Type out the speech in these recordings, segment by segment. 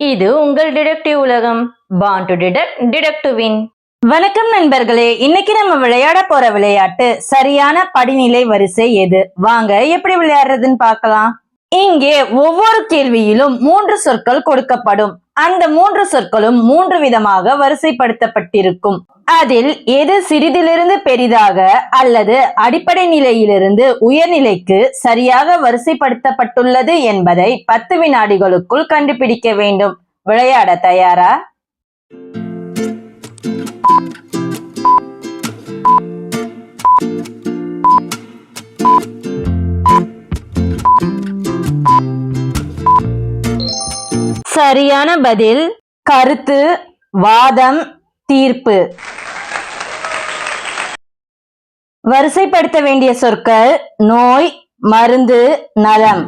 இது உங்கள் டிடெக்டிவ் உலகம். பான் டு டிடெக்ட் டிடெக்டிவின் வின் வணக்கம் நண்பர்களே இன்னைக்கு நம்ம விளையாட போற விளையாட்டு சரியான படிநிலை வரிசை எது? வாங்க எப்படி விளையாடுறதுன்னு பார்க்கலாம். இங்கே ஒவ்வொரு கேள்வியிலும் மூன்று சொற்கள் கொடுக்கப்படும். அந்த மூன்று சொற்களும் மூன்று விதமாக வரிசைப்படுத்தப்பட்டிருக்கும். அதில் எது சிறிதிலிருந்து பெரிதாக அல்லது அடிப்படை நிலையிலிருந்து உயர்நிலைக்கு சரியாக வரிசைப்படுத்தப்பட்டுள்ளது என்பதை பத்து வினாடிகளுக்குள் கண்டுபிடிக்க வேண்டும். விளையாட தயாரா? சரியான பதில் கருத்து வாதம் தீர்ப்பு. வரிசைப்படுத்த வேண்டிய சொற்கள் நோய் மருந்து நலம்.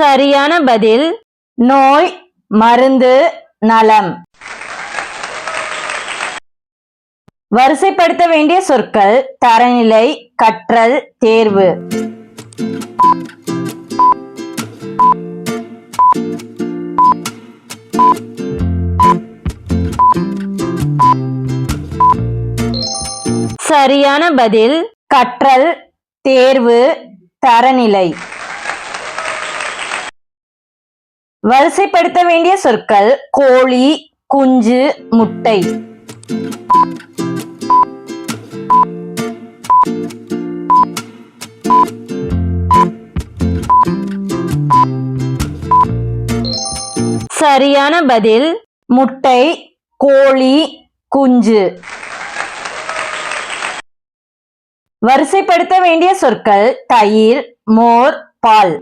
சரியான பதில் நோய் மருந்து நலம். வரிசைப்படுத்த வேண்டிய சொற்கள் தரநிலை கற்றல் தேர்வு. சரியான பதில் கற்றல் தேர்வு தரநிலை. வரிசைப்படுத்த வேண்டிய சொற்கள் கோழி குஞ்சு முட்டை. சரியான பதில் முட்டை கோழி குஞ்சு. வரிசைப்படுத்த வேண்டிய சொற்கள் தயிர் மோர் பால்.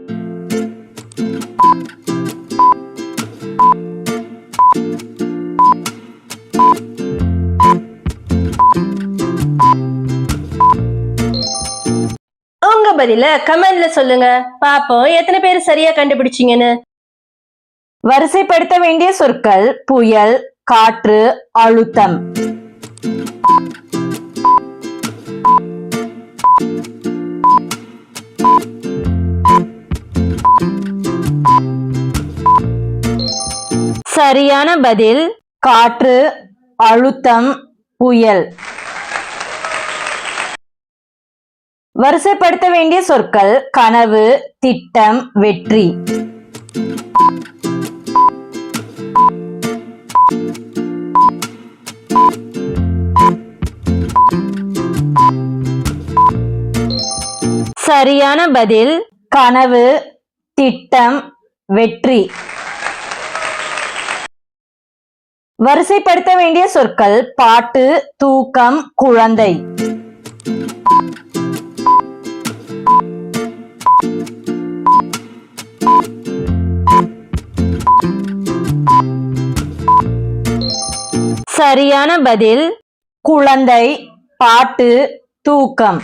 உங்க பதில கமெண்ட்ல சொல்லுங்க. பாப்போம் எத்தனை பேர் சரியா கண்டுபிடிச்சீங்கன்னு. வரிசைப்படுத்த வேண்டிய சொற்கள் புயல் காற்று அழுத்தம். சரியான பதில் காற்று அழுத்தம் புயல். வரிசைப்படுத்த வேண்டிய சொற்கள் கனவு திட்டம் வெற்றி. சரியான பதில் கனவு திட்டம் வெற்றி. வரிசைப்படுத்த வேண்டிய சொற்கள் பாட்டு தூக்கம் குழந்தை. சரியான பதில் குழந்தை பாட்டு தூக்கம்.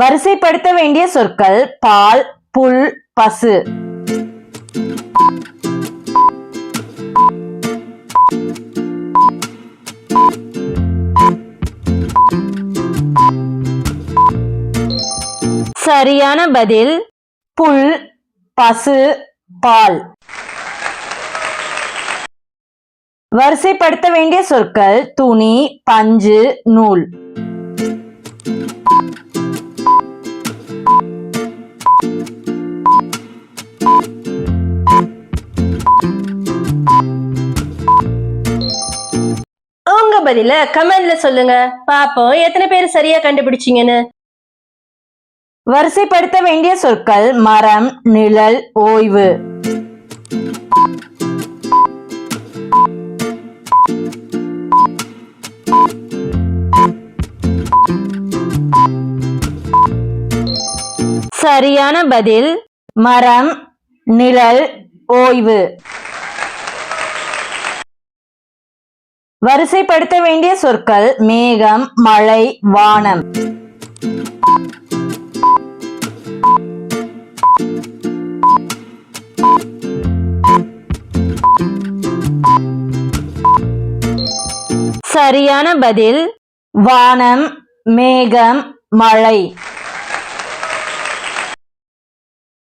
வரிசைப்படுத்த வேண்டிய சொற்கள் பால் புல் பசு. சரியான பதில் புல் பசு பால். வரிசைப்படுத்த வேண்டிய சொற்கள் துணி பஞ்சு நூல். பதில கமெண்ட்ல சொல்லுங்க. பாப்போம் எத்தனை பேர் சரியா கண்டுபிடிச்சீங்கன்னு. வரிசைப்படுத்த வேண்டிய சொற்கள் மரம் நிழல் ஓய்வு. சரியான பதில் மரம் நிழல் ஓய்வு. வரிசைப்படுத்த வேண்டிய சொற்கள் மேகம் மழை வானம். சரியான பதில் வானம் மேகம் மழை.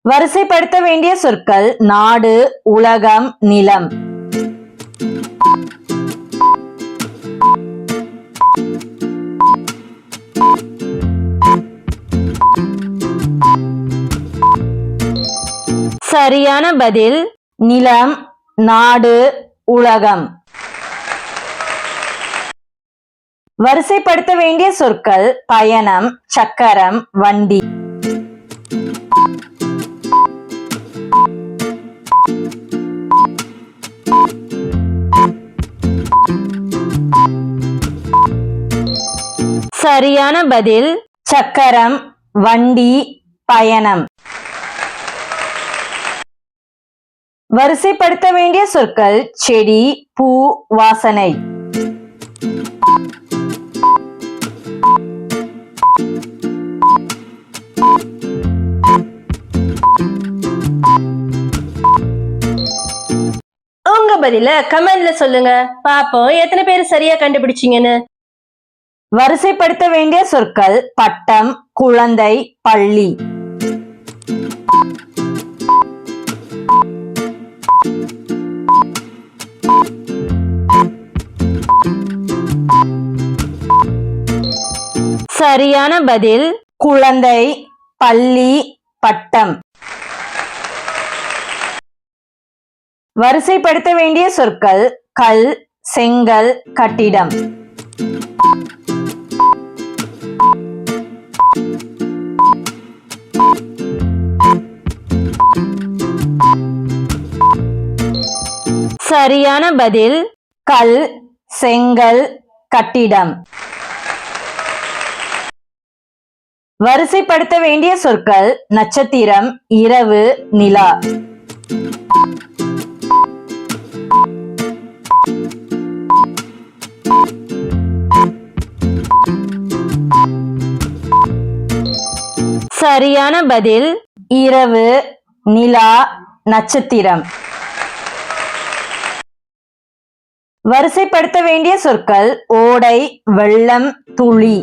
வரிசைப்படுத்த வேண்டிய சொற்கள் நாடு உலகம் நிலம். சரியான பதில் நிலம் நாடு உலகம். வரிசைப்படுத்த வேண்டிய சொற்கள் பயணம் சக்கரம் வண்டி. சரியான பதில் சக்கரம் வண்டி பயணம். வரிசைப்படுத்த வேண்டிய சொற்கள் செடி பூ வாசனை. உங்க பதில கமெண்ட்ல சொல்லுங்க. பாப்போம் எத்தனை பேர் சரியா கண்டுபிடிச்சீங்கன்னு? வரிசைப்படுத்த வேண்டிய சொற்கள் பட்டம் குழந்தை பள்ளி. சரியான பதில் குழந்தை பள்ளி பட்டம். வரிசைப்படுத்த வேண்டிய சொற்கள் கல் செங்கல் கட்டிடம். சரியான பதில் கல் செங்கல் கட்டிடம். வரிசைப்படுத்த வேண்டிய சொற்கள் நட்சத்திரம் இரவு நிலா. சரியான பதில் இரவு நிலா நட்சத்திரம். வரிசைப்படுத்த வேண்டிய சொற்கள் ஓடை வெள்ளம் துளி.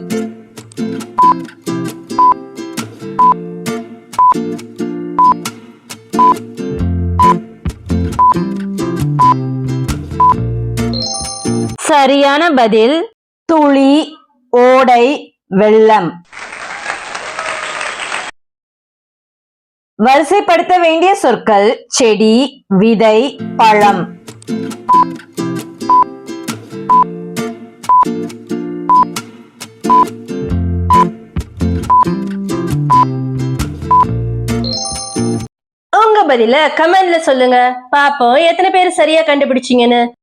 சரியான பதில் துளி ஓடை வெள்ளம். வரிசைப்படுத்த வேண்டிய சொற்கள் செடி விதை பழம். உங்க பதில கமெண்ட்ல சொல்லுங்க. பாப்போம் எத்தனை பேர் சரியா கண்டுபிடிச்சீங்கன்னு.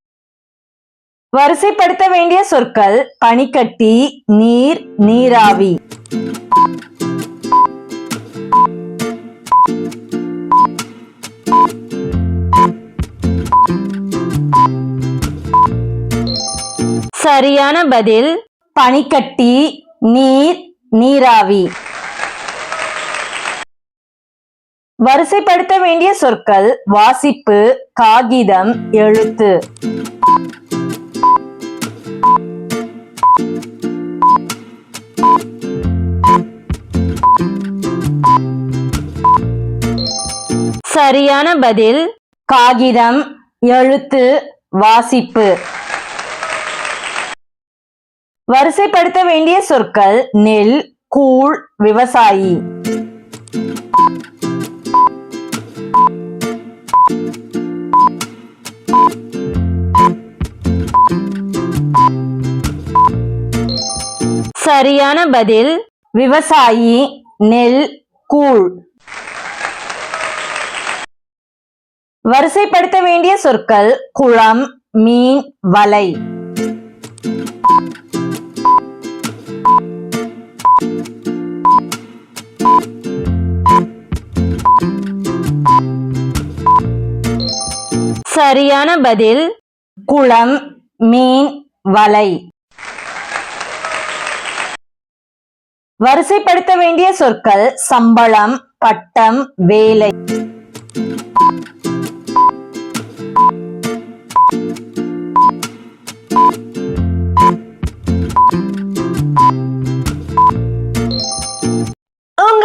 வரிசைப்படுத்த வேண்டிய சொற்கள் பனிக்கட்டி நீர் நீராவி. சரியான பதில் பனிக்கட்டி நீர் நீராவி. வரிசைப்படுத்த வேண்டிய சொற்கள் வாசிப்பு காகிதம் எழுத்து. சரியான பதில் காகிதம் எழுத்து வாசிப்பு. வரிசைப்படுத்த வேண்டிய சொற்கள் நெல் கூழ் விவசாயி. சரியான பதில் விவசாயி நெல் கூழ். வரிசைப்படுத்த வேண்டிய சொற்கள் குளம் மீன் வலை. சரியான பதில் குளம் மீன் வலை. வரிசைப்படுத்த வேண்டிய சொற்கள் சம்பளம் பட்டம் வேலை.